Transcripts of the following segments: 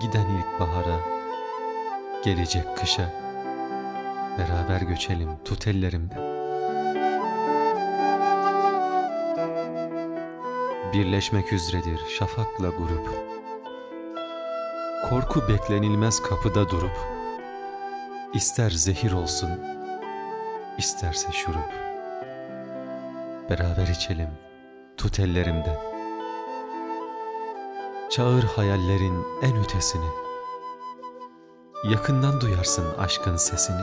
Giden ilk bahara, gelecek kışa. Beraber göçelim tut ellerimden. Birleşmek üzredir şafakla grup. Korku beklenilmez kapıda durup. İster zehir olsun, isterse şurup. Beraber içelim tut ellerimden. Çağır hayallerin en ötesini. Yakından duyarsın aşkın sesini.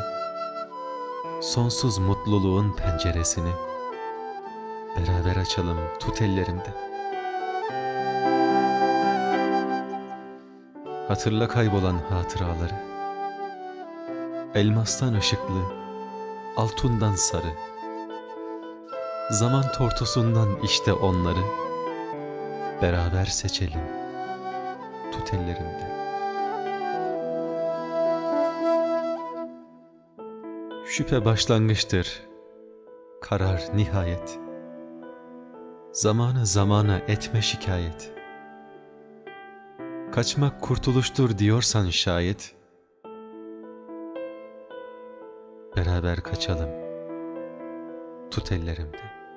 Sonsuz mutluluğun penceresini. Beraber açalım tut ellerimden. Hatırla kaybolan hatıraları. Elmastan ışıklı, altundan sarı. Zaman tortusundan işte onları. Beraber seçelim. Tut ellerimden. Şüphe başlangıçtır. Karar nihayet. Zamanı zamana etme şikayet. Kaçmak kurtuluştur diyorsan şayet. Beraber kaçalım. Tut ellerimde.